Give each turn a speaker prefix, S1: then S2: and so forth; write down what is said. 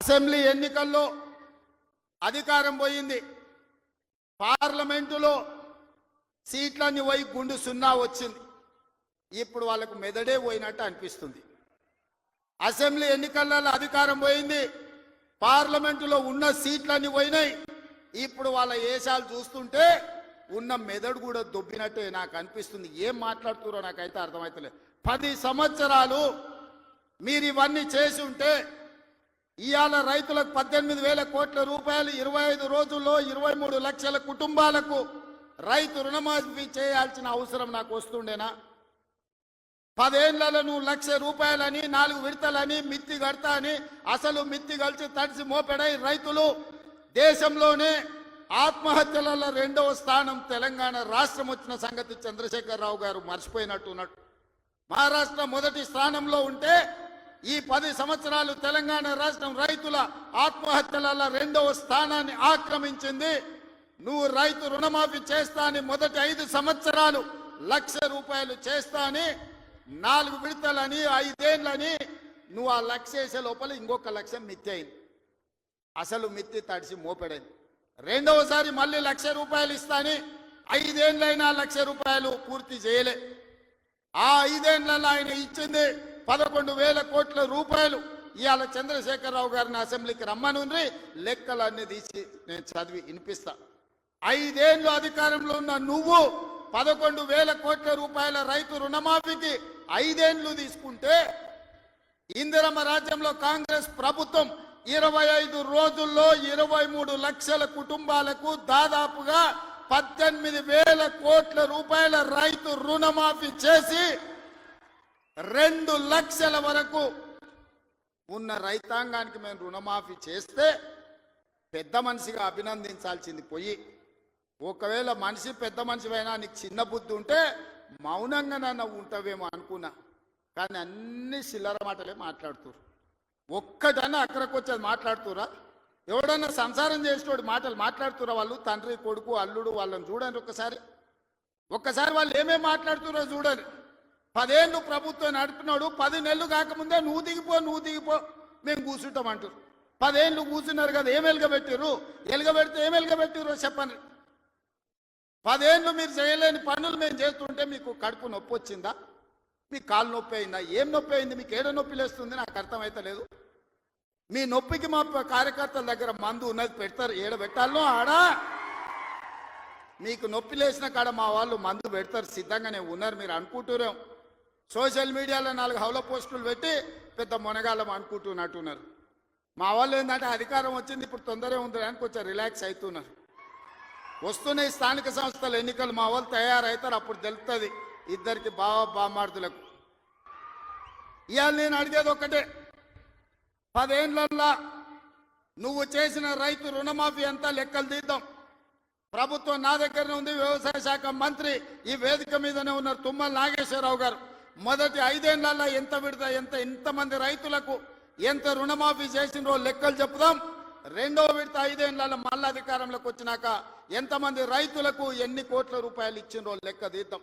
S1: Assembly ఎన్నికల్లో అధికారం పోయింది. పార్లమెంటులో సీట్లన్నీ పోయి గుండు సున్నా వచ్చింది. ఇప్పుడు వాళ్ళకు మెదడే పోయినట్టు అనిపిస్తుంది. అసెంబ్లీ ఎన్నికలలో అధికారం పోయింది. పార్లమెంటులో ఉన్న సీట్లన్నీ పోయినాయి. ఇప్పుడు వాళ్ళ ఏషాలు చూస్తుంటే ఉన్న మెదడు కూడా దొబ్బినట్టే నాకు అనిపిస్తుంది. ఏం మాట్లాడుతున్నారో నాకైతే అర్థమవుతలేదు పది సంవత్సరాలు మీరు ఇవన్నీ చేసి ఉంటే ఇవాళ రైతులకు పద్దెనిమిది వేల కోట్ల రూపాయలు ఇరవై ఐదు రోజుల్లో ఇరవై మూడు లక్షల కుటుంబాలకు రైతు రుణమాఫీ చేయాల్సిన అవసరం నాకు వస్తుండేనా? పదేళ్ళలో నువ్వు లక్ష రూపాయలని నాలుగు విడతలని మిత్తి కడతా అని అసలు మిత్తి కలిసి తడిసి మోపెడై రైతులు దేశంలోనే ఆత్మహత్యలలో రెండవ స్థానం తెలంగాణ రాష్ట్రం వచ్చిన సంగతి చంద్రశేఖరరావు గారు మర్చిపోయినట్టు ఉన్నట్టు మహారాష్ట్ర మొదటి స్థానంలో ఉంటే ఈ పది సంవత్సరాలు తెలంగాణ రాష్ట్రం రైతుల ఆత్మహత్యలలో రెండవ స్థానాన్ని ఆక్రమించింది. నువ్వు రైతు రుణమాఫీ చేస్తా అని మొదటి ఐదు సంవత్సరాలు లక్ష రూపాయలు చేస్తా అని నాలుగు విడతలని ఐదేళ్ళని నువ్వు ఆ లక్ష వేసే లోపల ఇంకొక లక్ష మిత్తి అయింది అసలు మిత్తి తడిసి మోపెడైంది. రెండవసారి మళ్ళీ లక్ష రూపాయలు ఇస్తాని ఐదేళ్ళైనా లక్ష రూపాయలు పూర్తి చేయలే. ఆ ఐదేళ్ళలో ఆయన ఇచ్చింది పదకొండు వేల కోట్ల రూపాయలు ఇవాళ చంద్రశేఖరరావు గారిని అసెంబ్లీకి రమ్మనుండ్రి. లెక్కలన్నీ తీసి నేను చదివి వినిపిస్తా. ఐదేళ్ళు అధికారంలో ఉన్న నువ్వు పదకొండు వేల కోట్ల రూపాయల రైతు రుణమాఫీకి ఐదేళ్ళు తీసుకుంటే ఇందిరమ్మ రాజ్యంలో కాంగ్రెస్ ప్రభుత్వం ఇరవై ఐదు రోజుల్లో ఇరవై మూడు లక్షల కుటుంబాలకు దాదాపుగా పద్దెనిమిది వేల కోట్ల రూపాయల రైతు రుణమాఫీ చేసి రెండు లక్షల వరకు ఉన్న రైతాంగానికి మేము రుణమాఫీ చేస్తే పెద్ద మనిషిగా అభినందించాల్సింది పోయి ఒకవేళ మనిషి పెద్ద మనిషివైనా నీకు చిన్న బుద్ధి ఉంటే మౌనంగా నన్ను ఉంటావేమో అనుకున్నా. కానీ అన్ని చిల్లర మాటలే మాట్లాడుతురు ఒక్కటన్నా అక్కడికొచ్చేది మాట్లాడుతురా ఎవడన్నా సంసారం చేసేటోడు మాటలు మాట్లాడుతురా వాళ్ళు? తండ్రి కొడుకు అల్లుడు వాళ్ళని చూడండి ఒక్కసారి ఒక్కసారి వాళ్ళు ఏమేమి మాట్లాడుతున్నారో చూడండి. పదేళ్ళు ప్రభుత్వం నడిపినాడు పది నెలలు కాకముందే నువ్వు దిగిపో నువ్వు దిగిపో మేము కూర్చుంటాం అంటారు. పదేళ్ళు కూర్చున్నారు కదా ఏం ఎలగబెట్టారు ఎలగబెడితే ఏం ఎలగబెట్టారో చెప్పండి. పదేళ్ళు మీరు చేయలేని పనులు మేము చేస్తుంటే మీకు కడుపు నొప్పి వచ్చిందా? మీకు కాలు నొప్పి అయిందా? ఏం నొప్పి అయింది? మీకు ఏడ నొప్పి లేస్తుంది? నాకు అర్థమవుతలేదు మీ నొప్పికి మా కార్యకర్తల దగ్గర మందు ఉన్నది పెడతారు. ఏడ పెట్టాలో ఆడా. మీకు నొప్పి లేచిన కాడ మా వాళ్ళు మందు పెడతారు. సిద్ధంగానే ఉన్నారు మీరు అనుకుంటున్నాం సోషల్ మీడియాలో నాలుగు హౌల పోస్టులు పెట్టి పెద్ద మునగాళ్ళం అనుకుంటున్నట్టున్నారు మా వాళ్ళు ఏంటంటే అధికారం వచ్చింది ఇప్పుడు తొందరగా ఉంది అని కొంచెం రిలాక్స్ అవుతున్నారు వస్తున్నాయి స్థానిక సంస్థల ఎన్నికలు మా వాళ్ళు తయారవుతారు అప్పుడు తెలుస్తుంది ఇద్దరికి బావ బామార్దులకు ఇవాళ నేను అడిగేది ఒకటే పదేండ్లల్లా నువ్వు చేసిన రైతు రుణమాఫీ అంతా లెక్కలు తీద్దాం. ప్రభుత్వం నా దగ్గరనే ఉంది వ్యవసాయ శాఖ మంత్రి ఈ వేదిక మీదనే ఉన్నారు తుమ్మల నాగేశ్వరరావు గారు. మొదటి ఐదేళ్ళలో ఎంత విడత ఎంత ఎంతమంది రైతులకు ఎంత రుణమాఫీ చేసినో లెక్కలు చెప్దాం రెండో విడత ఐదేళ్ళలో మళ్ళీ అధికారంలోకి వచ్చినాక ఎంతమంది రైతులకు ఎన్ని కోట్ల రూపాయలు ఇచ్చినో లెక్క తీద్దాం.